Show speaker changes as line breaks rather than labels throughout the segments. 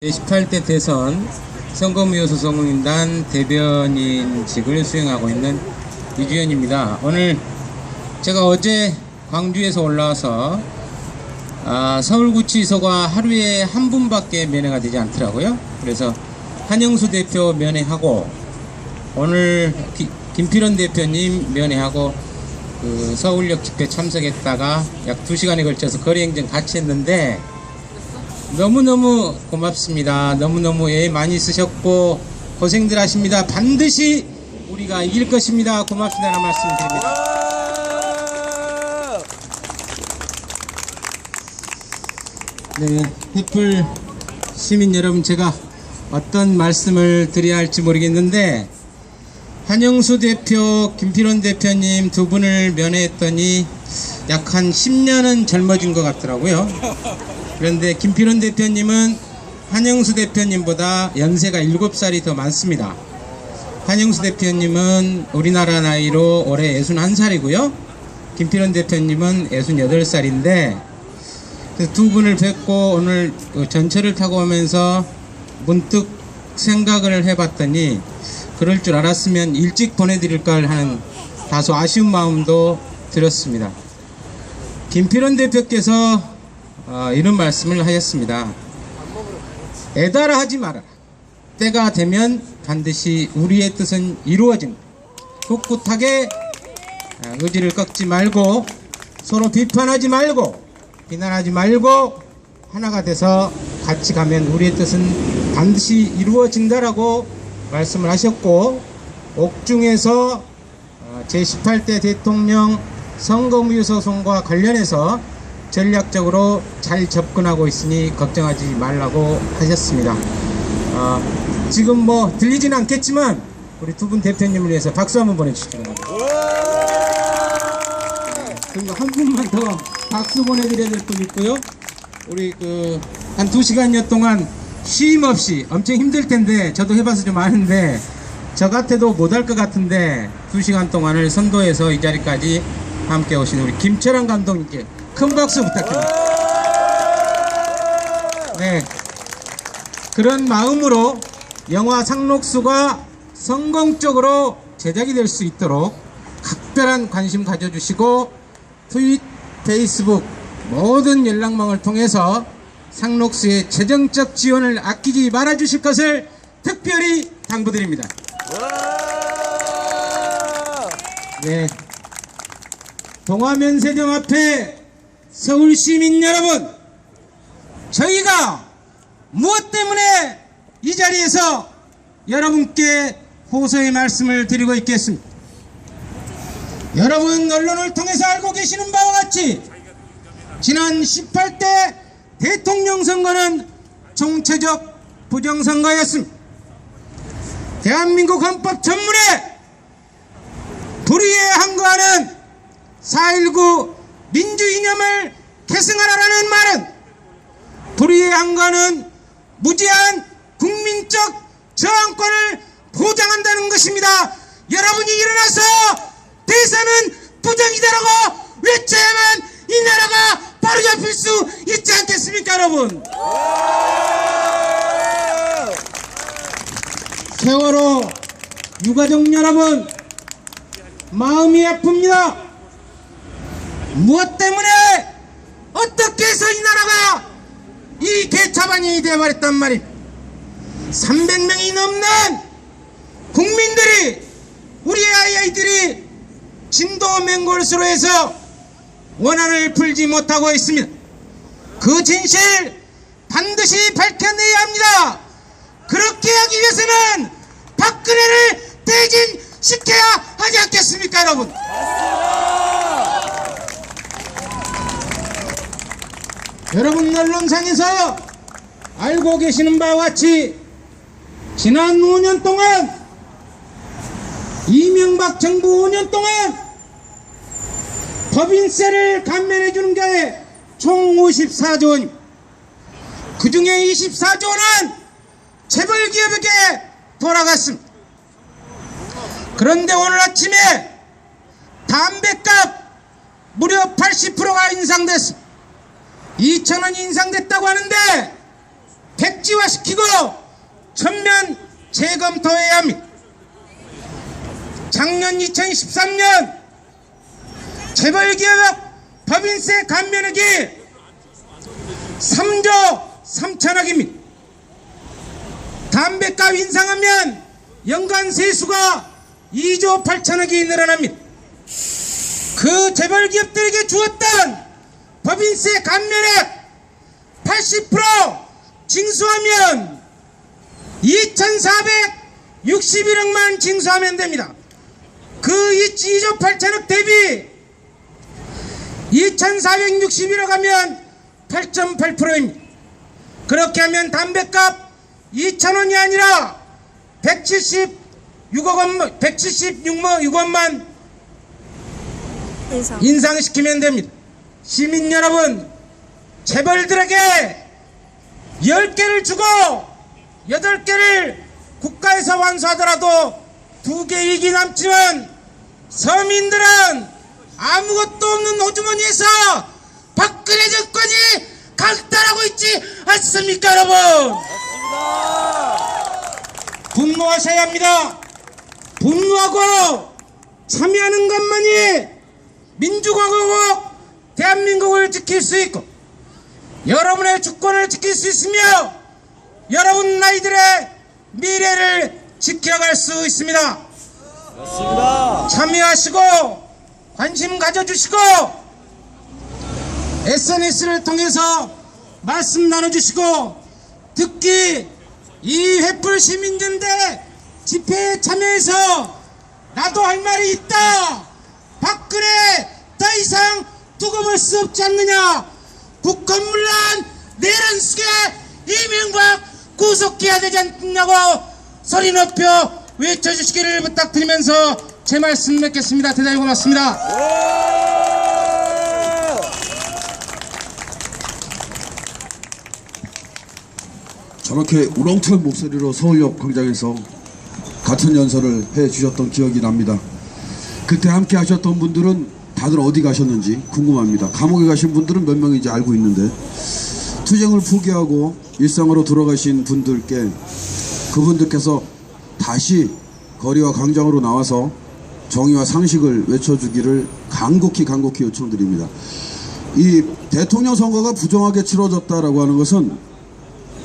18대 대선 선거무효 소송인단 대변인직을 수행하고 있는 이주연입니다. 오늘 제가 어제 광주에서 올라와서 아, 서울구치소가 하루에 한 분밖에 면회가 되지 않더라고요. 그래서 한영수 대표 면회하고 오늘 기- 김필원 대표님 면회하고 그 서울역 집회 참석했다가 약 2시간에 걸쳐서 거리행정 같이 했는데 너무너무 고맙습니다. 너무너무 애 많이 쓰셨고 고생들 하십니다. 반드시 우리가 이길 것입니다. 고맙습니다라는 말씀 드립니다. 네, 햇불 시민 여러분 제가 어떤 말씀을 드려야 할지 모르겠는데 한영수 대표, 김필원 대표님 두 분을 면회했더니 약 한 10년은 젊어진 것 같더라고요. 그런데 김필원 대표님은 한영수 대표님보다 연세가 7살이 더 많습니다. 한영수 대표님은 우리나라 나이로 올해 61살이고요. 김필원 대표님은 68살인데 그두 분을 뵙고 오늘 그 전철을 타고 오면서 문득 생각을 해봤더니 그럴 줄 알았으면 일찍 보내드릴 걸 하는 다소 아쉬운 마음도 들었습니다. 김필원 대표께서 어, 이런 말씀을 하셨습니다. 애달아 하지 마라. 때가 되면 반드시 우리의 뜻은 이루어진다. 꿋꿋하게 어, 의지를 꺾지 말고 서로 비판하지 말고 비난하지 말고 하나가 돼서 같이 가면 우리의 뜻은 반드시 이루어진다라고 말씀을 하셨고 옥중에서 어, 제18대 대통령 선거무효 소송과 관련해서 전략적으로 잘 접근하고 있으니 걱정하지 말라고 하셨습니다. 어, 지금 뭐 들리지는 않겠지만 우리 두 분 대표님을 위해서 박수 한번 보내주시기 바랍니다. 그리고 한 분만 더 박수 보내드려야 될 분 있고요. 우리 그 한 두 시간여 동안 쉼 없이 엄청 힘들 텐데 저도 해봐서 좀 아는데 저 같아도 못할 것 같은데 두 시간 동안을 선도해서 이 자리까지 함께 오신 우리 김철환 감독님께 큰 박수 부탁드립니다. 네. 그런 마음으로 영화 상록수가 성공적으로 제작이 될 수 있도록 각별한 관심 가져주시고 트윗, 페이스북 모든 연락망을 통해서 상록수의 재정적 지원을 아끼지 말아 주실 것을 특별히 당부드립니다. 네. 동화면세점 앞에 서울 시민 여러분, 저희가 무엇 때문에 이 자리에서 여러분께 호소의 말씀을 드리고 있겠습니다. 여러분 언론을 통해서 알고 계시는 바와 같이 지난 18대 대통령 선거는 총체적 부정선거였습니다. 대한민국 헌법 전문에 불의에 항거하는 4.19 민주이념을 계승하라라는 말은 불의에 항거하는 무제한 국민적 저항권을 보장한다는 것입니다. 여러분이 일어나서 대선은 부정이다라고 외쳐야만 이 나라가 바로 잡힐 수 있지 않겠습니까, 여러분? 세월호 유가족 여러분 마음이 아픕니다. 무엇 때문에 어떻게 해서 이 나라가 이 개차반이 되어버렸단 말이 300명이 넘는 국민들이 우리 아이들이 진도 맹골수로 해서 원한을 풀지 못하고 있습니다. 그 진실 반드시 밝혀내야 합니다. 그렇게 하기 위해서는 박근혜를 퇴진시켜야 하지 않겠습니까, 여러분? 여러분 언론상에서 알고 계시는 바와 같이 지난 5년 동안 이명박 정부 5년 동안 법인세를 감면해 주는 게 총 54조 원. 그 중에 24조 원은 재벌 기업에게 돌아갔습니다. 그런데 오늘 아침에 담배값 무려 80%가 인상됐습니다. 2,000원 인상됐다고 하는데 100 백지화시키고 전면 재검토해야 합니다. 작년 2013년 재벌기업 법인세 감면액이 3조 3천억입니다. 담배값 인상하면 연간 세수가 2조 8천억이 늘어납니다. 그 재벌기업들에게 주었던 법인세 감면액 80% 징수하면 2,461억만 징수하면 됩니다. 그 2조 8천억 대비 2,461억 하면 8.8%입니다. 그렇게 하면 담배값 2,000원이 아니라 176억 원, 176억만
인상.
인상시키면 됩니다. 시민 여러분, 재벌들에게 10개를 주고 8개를 국가에서 완수하더라도 두개 이익이 남지만 서민들은 아무것도 없는 호주머니에서 박근혜 정권이 강탈하고 있지 않습니까 여러분? 분노하셔야 합니다. 분노하고 참여하는 것만이 민주공화국 대한민국을 지킬 수 있고 여러분의 주권을 지킬 수 있으며 여러분 아이들의 미래를 지켜갈 수 있습니다. 참여하시고 관심 가져주시고 SNS를 통해서 말씀 나눠주시고 특히 이 횃불 시민전대 집회에 참여해서 나도 할 말이 있다. 박근혜 더 이상 두고 볼수 없지 않느냐. 국헌문란 내란수계 이명박 구속해야 되지 않냐고 소리 높여 외쳐주시기를 부탁드리면서 제 말씀 맺겠습니다. 대단히 고맙습니다.
저렇게 우렁찬 목소리로 서울역 광장에서 같은 연설을 해 주셨던 기억이 납니다. 그때 함께 하셨던 분들은 다들 어디 가셨는지 궁금합니다. 감옥에 가신 분들은 몇 명인지 알고 있는데 투쟁을 포기하고 일상으로 돌아가신 분들께 그분들께서 다시 거리와 광장으로 나와서 정의와 상식을 외쳐주기를 간곡히 간곡히 요청드립니다. 이 대통령 선거가 부정하게 치러졌다라고 하는 것은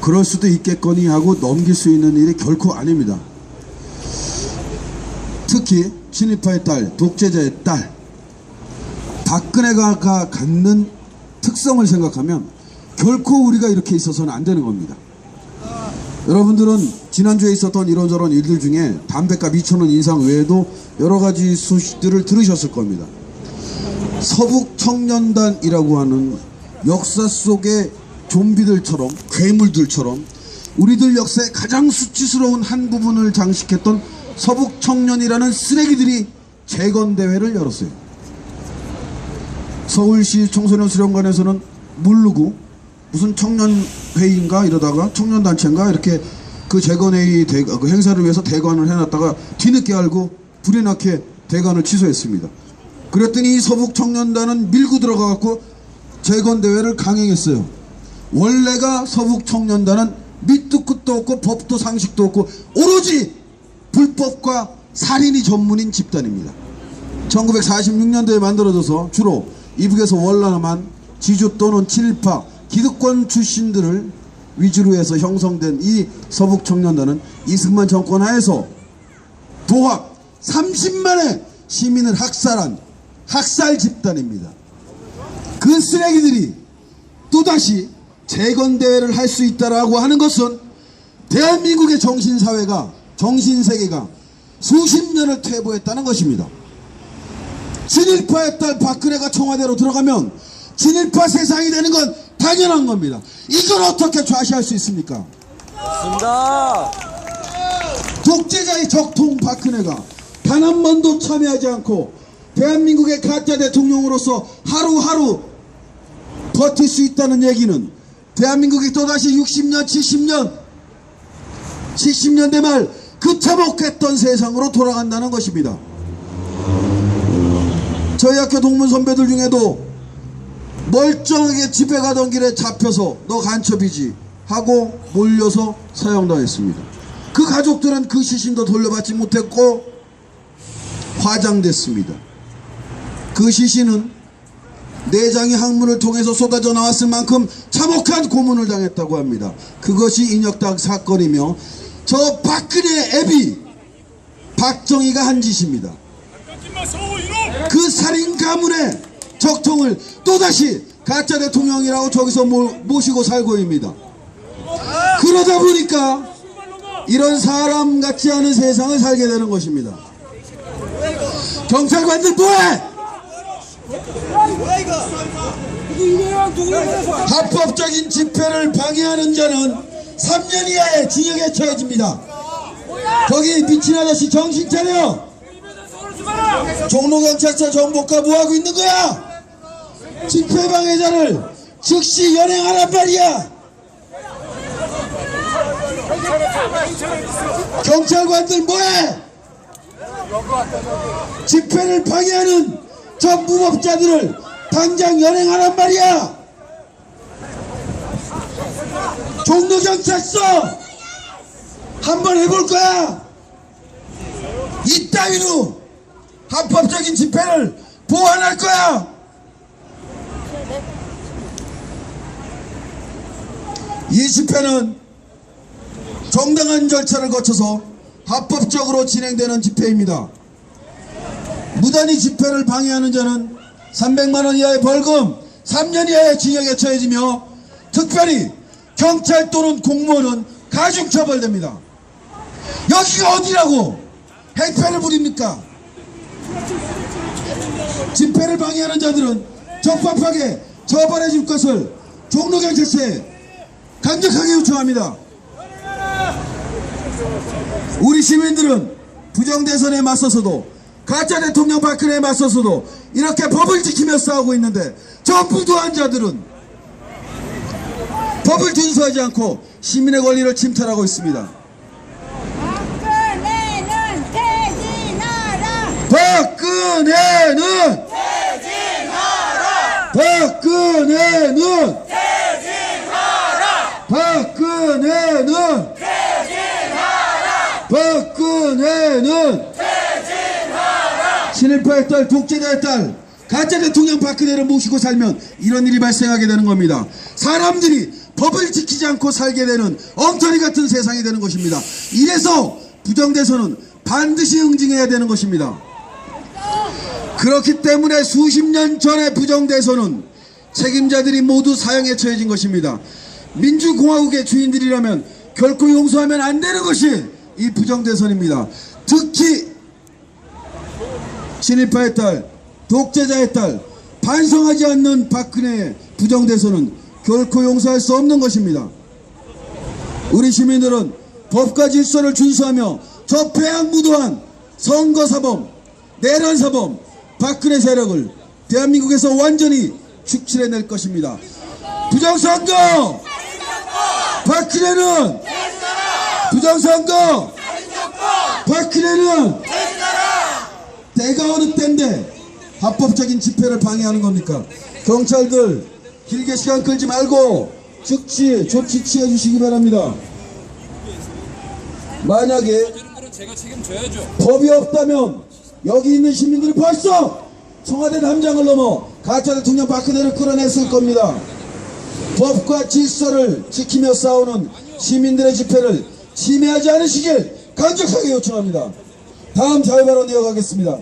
그럴 수도 있겠거니 하고 넘길 수 있는 일이 결코 아닙니다. 특히 친일파의 딸, 독재자의 딸, 박근혜가 갖는 특성을 생각하면 결코 우리가 이렇게 있어서는 안 되는 겁니다. 여러분들은 지난주에 있었던 이런저런 일들 중에 담배값 2천원 인상 외에도 여러 가지 소식들을 들으셨을 겁니다. 서북 청년단이라고 하는 역사 속의 좀비들처럼 괴물들처럼 우리들 역사의 가장 수치스러운 한 부분을 장식했던 서북 청년이라는 쓰레기들이 재건 대회를 열었어요. 서울시 청소년 수련관에서는 모르고 무슨 청년 회의인가 이러다가 청년 단체인가 이렇게 그 재건회의 대, 그 행사를 위해서 대관을 해놨다가 뒤늦게 알고 불이 나게 대관을 취소했습니다. 그랬더니 이 서북 청년단은 밀고 들어가갖고 재건 대회를 강행했어요. 원래가 서북 청년단은 밑도 끝도 없고 법도 상식도 없고 오로지 불법과 살인이 전문인 집단입니다. 1946년도에 만들어져서 주로 이북에서 월남한 지주 또는 친일파 기득권 출신들을 위주로 해서 형성된 이 서북 청년단은 이승만 정권 하에서 도합 30만의 시민을 학살한 학살 집단입니다. 그 쓰레기들이 또다시 재건대회를 할 수 있다라고 하는 것은 대한민국의 정신사회가 정신세계가 수십 년을 퇴보했다는 것입니다. 진일파의 딸 박근혜가 청와대로 들어가면 진일파 세상이 되는 건 당연한 겁니다. 이걸 어떻게 좌시할 수 있습니까?
맞습니다.
독재자의 적통 박근혜가 단 한 번도 참여하지 않고 대한민국의 가짜 대통령으로서 하루하루 버틸 수 있다는 얘기는 대한민국이 또다시 60년, 70년, 70년대 말 그 참혹했던 세상으로 돌아간다는 것입니다. 저희 학교 동문 선배들 중에도 멀쩡하게 집에 가던 길에 잡혀서 너 간첩이지 하고 몰려서 사형당했습니다. 그 가족들은 그 시신도 돌려받지 못했고 화장됐습니다. 그 시신은 내장이 항문을 통해서 쏟아져 나왔을 만큼 참혹한 고문을 당했다고 합니다. 그것이 인혁당 사건이며 저 박근혜 애비 박정희가 한 짓입니다. 그 살인 가문의 적통을 또다시 가짜 대통령이라고 저기서 모, 모시고 살고입니다. 그러다 보니까 이런 사람 같지 않은 세상을 살게 되는 것입니다. 경찰관들 뭐해? 합법적인 집회를 방해하는 자는 3년 이하의 징역에 처해집니다. 거기 미친 아저씨 정신 차려! 종로경찰서 정보과 뭐하고 있는 거야? 집회 방해자를 즉시 연행하란 말이야! 경찰관들 뭐해? 집회를 방해하는 저 무법자들을 당장 연행하란 말이야! 종로경찰서 한번 해볼 거야! 이 따위로 합법적인 집회를 보완할 거야! 이 집회는 정당한 절차를 거쳐서 합법적으로 진행되는 집회입니다. 무단히 집회를 방해하는 자는 300만원 이하의 벌금, 3년 이하의 징역에 처해지며 특별히 경찰 또는 공무원은 가중 처벌됩니다. 여기가 어디라고 행패를 부립니까? 집회를 방해하는 자들은 적법하게 처벌해 줄 것을 종로경찰서에 강력하게 요청합니다. 우리 시민들은 부정대선에 맞서서도 가짜 대통령 박근혜에 맞서서도 이렇게 법을 지키며 싸우고 있는데 저 부도한 자들은 법을 준수하지 않고 시민의 권리를 침탈하고 있습니다.
박근혜는 퇴진하라!
박근혜는 박근혜는 박근혜는 박근혜는 친일파의 딸 독재자의 딸 가짜 대통령 박근혜를 모시고 살면 이런 일이 발생하게 되는 겁니다. 사람들이 법을 지키지 않고 살게 되는 엉터리 같은 세상이 되는 것입니다. 이래서 부정대선은 반드시 응징해야 되는 것입니다 그렇기 때문에 수십 년 전의 부정대선은 책임자들이 모두 사형에 처해진 것입니다. 민주공화국의 주인들이라면 결코 용서하면 안 되는 것이 이 부정대선입니다. 특히 친일파의 딸, 독재자의 딸, 반성하지 않는 박근혜의 부정대선은 결코 용서할 수 없는 것입니다. 우리 시민들은 법과 질서를 준수하며 저 폐악무도한 선거사범, 내란사범, 박근혜 세력을 대한민국에서 완전히 축출해낼 것입니다. 부정선거! 박근혜는! 부정선거! 박근혜는! 때가 어느 때인데 합법적인 집회를 방해하는 겁니까? 경찰들 길게 시간 끌지 말고 즉시 조치 취해 주시기 바랍니다. 만약에. 법이 없다면 여기 있는 시민들이 벌써 청와대 담장을 넘어 가짜 대통령 박근혜를 끌어냈을 겁니다. 법과 질서를 지키며 싸우는 시민들의 집회를 침해하지 않으시길 강력하게 요청합니다. 다음 자유발언 이어가겠습니다.